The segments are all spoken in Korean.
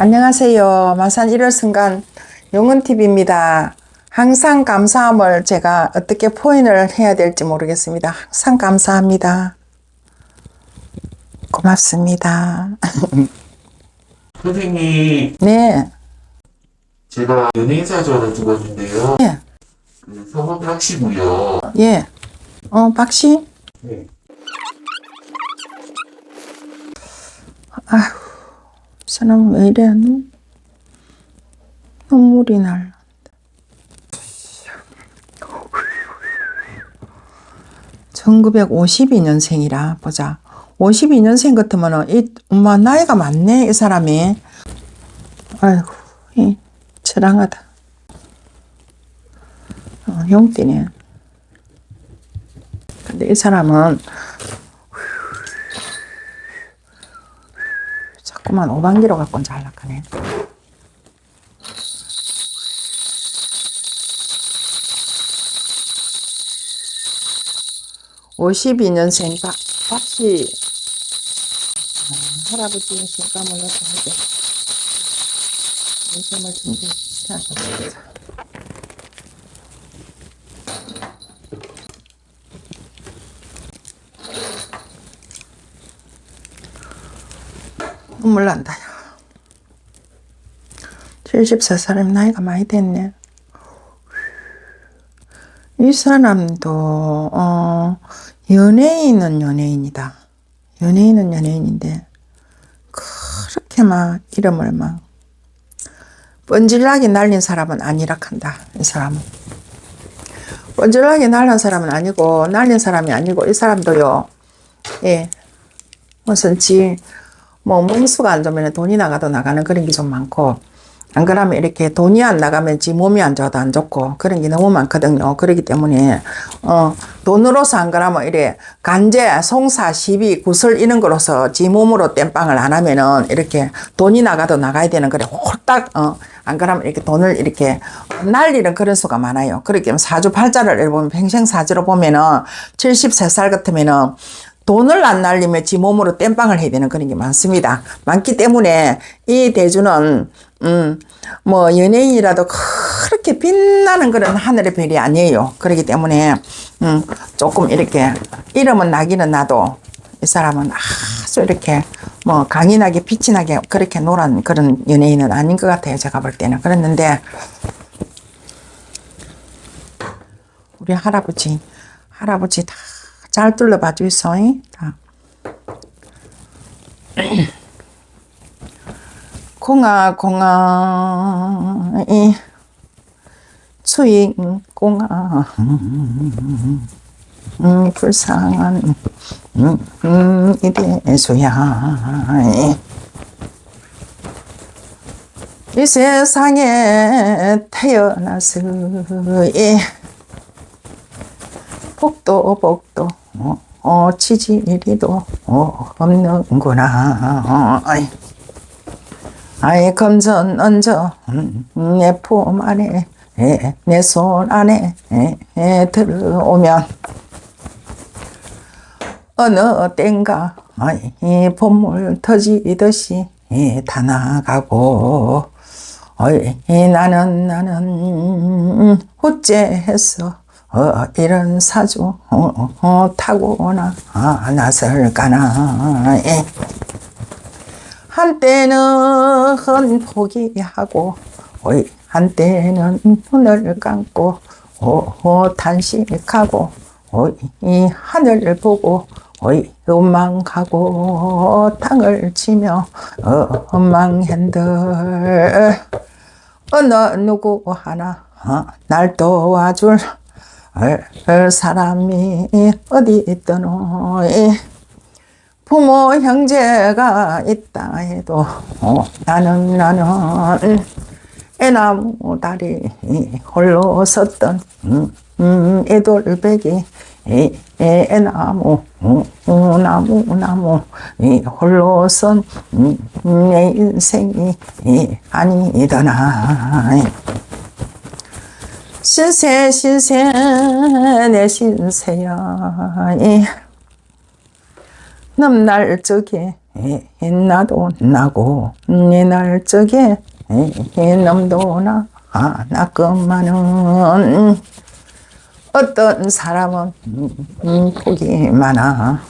안녕하세요. 마산 1월 순간 용은TV입니다. 항상 감사함을 제가 어떻게 포인을 해야 될지 모르겠습니다. 항상 감사합니다. 고맙습니다. 선생님, 네. 제가 연예인 사전을 찍었는데요. 예. 그 성은 박씨고요. 예. 어, 박씨? 네. 아휴, 사람 왜 이래? 눈- 눈물이 날. 1952년생이라 보자. 52년생 같으면은 이 엄마 나이가 많네 이 사람이. 아이고 이 처량하다. 어, 용띠네. 근데 이 사람은 자꾸만 오반기로 갖고 잘락하네. (52년생) 박, 박씨. 아, 할아버지 신감을 넣어서 하게. 인생을 준비해야겠 눈물 난다. 야. 73살이면 나이가 많이 됐네. 이 사람도 어, 연예인은 연예인이다. 연예인은 연예인인데 그렇게 막 이름을 막 뻔질나게 날린 사람은 아니라 한다. 이 사람은. 뻔질나게 날린 사람은 아니고 날린 사람이 아니고 이 사람도요. 예. 무슨 지, 뭐, 몸수가 안 좋으면 돈이 나가도 나가는 그런 게 좀 많고, 안 그러면 이렇게 돈이 안 나가면 지 몸이 안 좋아도 안 좋고, 그런 게 너무 많거든요. 그렇기 때문에, 어, 돈으로서 안 그러면 이래, 간제, 송사, 시비, 구슬 이런 거로서 지 몸으로 땜빵을 안 하면은 이렇게 돈이 나가도 나가야 되는 그래, 홀딱, 어, 안 그러면 이렇게 돈을 이렇게 날리는 그런 수가 많아요. 그렇기 때문에 사주 팔자를 보면 평생 사주로 보면은 73살 같으면은 돈을 안 날리면 지 몸으로 땜빵을 해야 되는 그런 게 많습니다. 많기 때문에 이 대주는 음, 뭐 연예인이라도 그렇게 빛나는 그런 하늘의 별이 아니에요. 그렇기 때문에 음, 조금 이렇게 이름은 나기는 나도 이 사람은 아주 이렇게 뭐 강인하게 빛이 나게 그렇게 노란 그런 연예인은 아닌 것 같아요. 제가 볼 때는 그랬는데 우리 할아버지 할아버지 다 잘 둘러봐 주이소. 다. 공아 공아 이 주인 공아 음, 불쌍한 음, 음, 이대수야 이 세상에 태어나서 예. 복도 복도 어, 어 치질이도 어, 없는구나. 어, 아이. 아이 금전 얹어. 음, 내품 안에 내 손 안에 에, 에, 들어오면. 어느 땐가 아이, 이 봄물 터지듯이 에, 다 나가고. 어이, 이 나는 나는 후째해서 어, 이런 사주 어, 어, 타고나 아, 나설까나 에. 한때는 포기하고 어이, 한때는 눈을 감고 어, 어, 단식하고 어이, 이 하늘을 보고 어이, 음망하고 탕을 치며 어, 망핸들 어느 누구 하나 어, 날 도와줄 어, 사람이 어디 있더노? 부모 형제가 있다 해도 어, 나는 나는 애나무 다리 홀로 섰던 애돌배기 애, 애나무 나무 나무 이 홀로 선 음, 내 인생이 이 아니더나 신세 신세 내 신세야 이 넘날 적에 에, 나도 나고 내날 적에 에, 놈도 나 하나것만은 어떤 사람은 음, 복이 많아.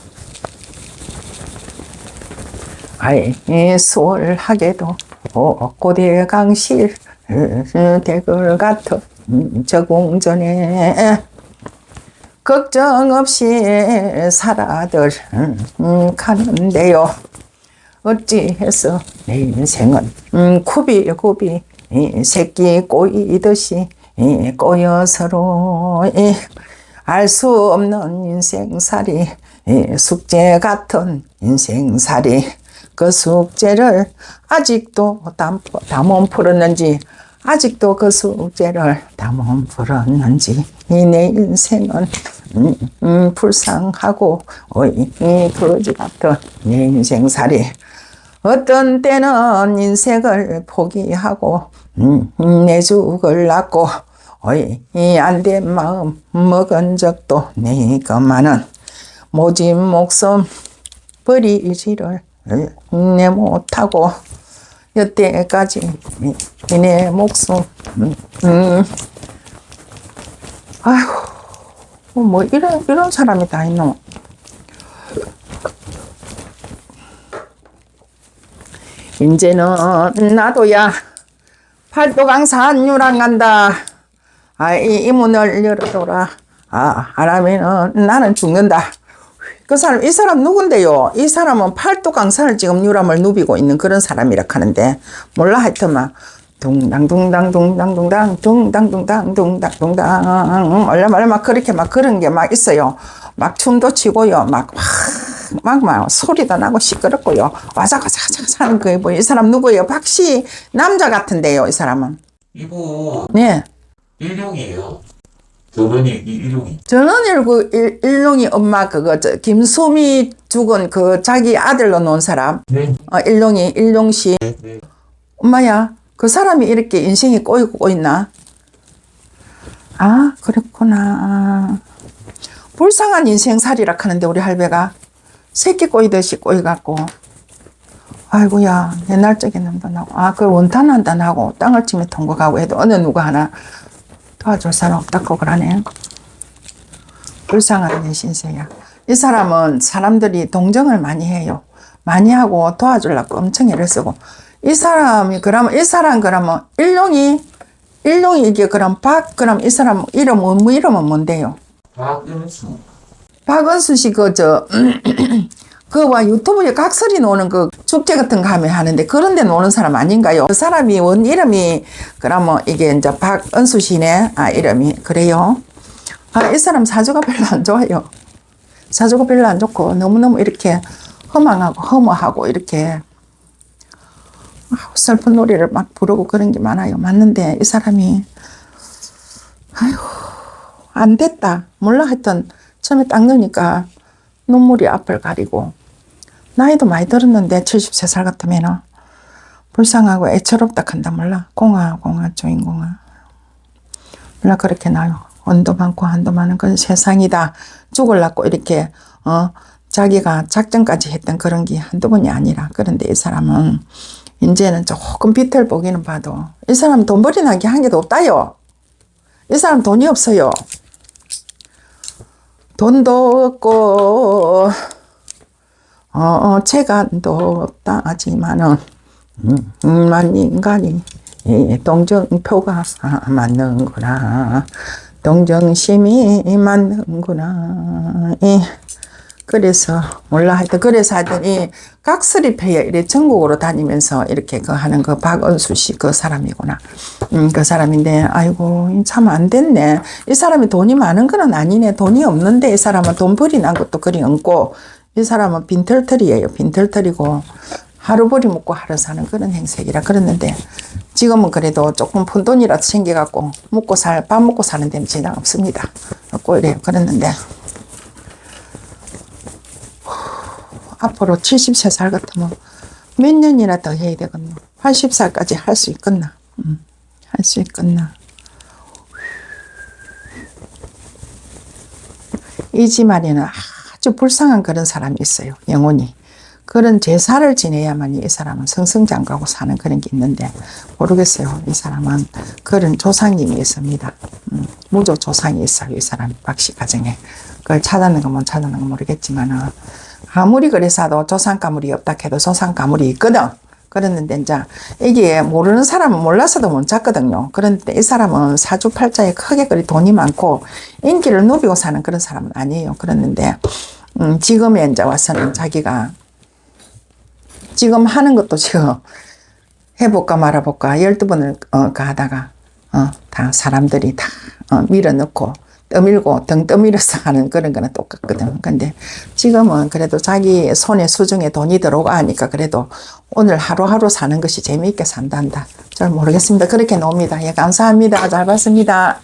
아이 수월하게도 어, 고대 강실 어, 대글 같은 공전에 걱정 없이 살아들 음, 가는데요. 어찌해서 내 인생은 음, 굽이굽이 이 새끼 꼬이듯이 이 꼬여서로 알 수 없는 인생살이 이 숙제 같은 인생살이 그 숙제를 아직도 다못 풀었는지 아직도 그 숙제를 다 못 풀었는지 이내 인생은 음, 음, 불쌍하고 어이 이 그러지 같은 내 인생살이 어떤 때는 인생을 포기하고 음, 음, 내 죽을 낳고 어이 안 된 마음 먹은 적도 내것만은 모진 목숨 버리지를 내 못하고 여태까지. 이- 내 목숨. 음, 음. 아휴. 뭐 이런 이런 사람이 다 있노? 이제는 나도야 팔도강 산 유랑 간다. 아이 이 문을 열어둬라. 아 하라면은 나는 죽는다 그 사람 이 사람 누군데요 이 사람은 팔도 강산을 지금 유람을 누비고 있는 그런 사람이라 하는데 몰라 하여튼만 둥당둥당 둥당둥당 둥당둥당 둥당둥당 얼마 얼마 막 그렇게 막 그런 게 막 있어요 막 춤도 추고요 막 막, 막, 소리도 나고 시끄럽고요. 와자와자와자 하는 거예요. 뭐, 이 사람 누구예요? 박씨, 남자 같은데요, 이 사람은. 이분 네. 일용이에요. 전원이 이 일용이. 전원일구 일- 일롱이 엄마 그거, 저, 김수미 죽은 그 자기 아들로 놓은 사람. 네. 어, 일롱이, 일롱씨. 네. 네. 엄마야, 그 사람이 이렇게 인생이 꼬이고 있나? 아, 그렇구나. 불쌍한 인생살이라 하는데, 우리 할배가. 새끼 꼬이듯이 꼬이갖고. 아이고야, 옛날 적에 남도 나고. 아, 그 원탄 한다 나고, 땅을 치며 통과하고 해도 어느 누가 하나 도와줄 사람 없다고 그러네. 불쌍한 내 신세야. 이 사람은 사람들이 동정을 많이 해요. 많이 하고 도와주려고 엄청 애를 쓰고. 이 사람이 그러면 이 사람 그러면 일용이 일용이 이게 그럼 박 그럼 이 사람 이름 뭐 이름은 뭔데요? 박은수. 박은수 씨 그 저 그와 유튜브에 각설이 노는 그 축제 같은 거 하면 하는데 그런 데 노는 사람 아닌가요? 그 사람이 원 이름이 그러면 이게 이제 박은수 씨네 아 이름이 그래요? 아 이 사람 사주가 별로 안 좋아요. 사주가 별로 안 좋고 너무너무 이렇게 허망하고 허무하고 이렇게 슬픈 노래를 막 부르고 그런 게 많아요. 맞는데 이 사람이 아이고 안 됐다. 몰라 하여튼 처음에 딱 넣으니까 눈물이 앞을 가리고 나이도 많이 들었는데 73살 같으면은 불쌍하고 애처롭다 한다 몰라. 공아 공아 주인공아. 몰라 그렇게 나요. 언도 많고 한도 많은 그런 세상이다. 죽을라고 이렇게 어 자기가 작전까지 했던 그런 게 한두 번이 아니라 그런데 이 사람은 이제는 조금 비틀 보기는 봐도 이 사람 돈 벌이는 게한 개도 없다요. 이 사람 돈이 없어요. 돈도 없고 어 재간도 없다 하지만은 음, 음, 만 인간이 이 동정표가 맞는구나 동정심이 맞는구나 이 그래서 몰라 하여튼 그래서 하여튼 이 각설이패에 이래 전국으로 다니면서 이렇게 그 하는 그 박은수 씨 그 사람이구나. 음, 그 사람인데 아이고 참 안 됐네. 이 사람이 돈이 많은 건 아니네. 돈이 없는데 이 사람은 돈 벌이 난 것도 그리 없고 이 사람은 빈털털이에요. 빈털털이고 하루벌이 먹고 하루 사는 그런 행색이라 그랬는데 지금은 그래도 조금 푼 돈이라도 생겨갖고 먹고 살, 밥 먹고 사는 데는 지장 없습니다. 없고 이래요. 그랬는데 앞으로 73살 같으면 몇 년이나 더 해야 되겠노? 80살까지 할 수 있겠나? 음, 할 수 있겠나? 이 집 안에는 아주 불쌍한 그런 사람이 있어요. 영혼이. 그런 제사를 지내야만 이 사람은 승승장구하고 사는 그런 게 있는데 모르겠어요. 이 사람은 그런 조상님이 있습니다. 음, 무조 조상이 있어요. 이 사람 박씨 가정에 그걸 찾아는 건못 찾아는 건 모르겠지만은 아무리 그래서도 조상 가물이 없다 해도 조상 가물이 있거든. 그랬는데 이제 이게 모르는 사람은 몰라서도 못 찾거든요. 그런데 이 사람은 사주팔자에 크게 그리 돈이 많고 인기를 누비고 사는 그런 사람은 아니에요. 그랬는데 음, 지금에 이제 와서는 자기가 지금 하는 것도 지금 해볼까 말아볼까 열두 번을 어, 가다가 어, 다 사람들이 다 어, 밀어넣고 떠밀고 등 떠밀어서 하는 그런 거는 똑같거든. 근데 지금은 그래도 자기 손에 수중에 돈이 들어오고 하니까 그래도 오늘 하루하루 사는 것이 재미있게 산단다. 잘 모르겠습니다. 그렇게 놉니다. 예, 감사합니다. 잘 봤습니다.